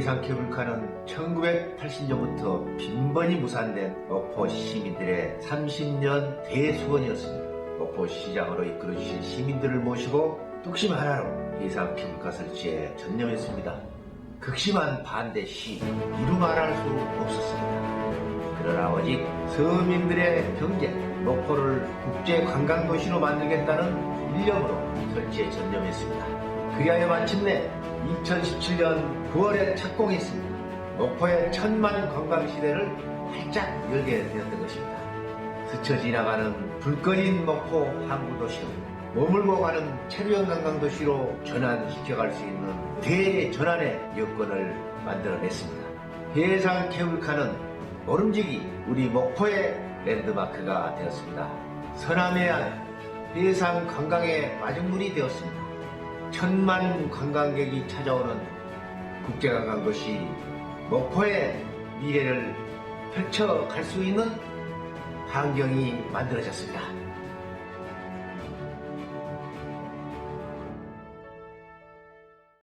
해상 케이블카는 1980년부터 빈번히 무산된 목포 시민들의 30년 대수원이었습니다. 목포 시장으로 이끌어주신 시민들을 모시고 뚝심 하나로 해상 케이블카 설치에 전념했습니다. 극심한 반대 시 이루 말할 수 없었습니다. 그러나 오직 서민들의 경제, 목포를 국제 관광도시로 만들겠다는 일념으로 설치에 전념했습니다. 그리하여 마침내 2017년 9월에 착공했습니다. 목포의 천만 관광 시대를 활짝 열게 되었던 것입니다. 스쳐 지나가는 불꺼진 목포 항구도시를 머물고 가는 체류형 관광도시로 전환시켜갈 수 있는 대전환의 여건을 만들어냈습니다. 해상 케이블카는 모름지기 우리 목포의 랜드마크가 되었습니다. 서남해안 해상 관광의 마중물이 되었습니다. 천만 관광객이 찾아오는 국제관광 도시 목포의 미래를 펼쳐갈 수 있는 환경이 만들어졌습니다.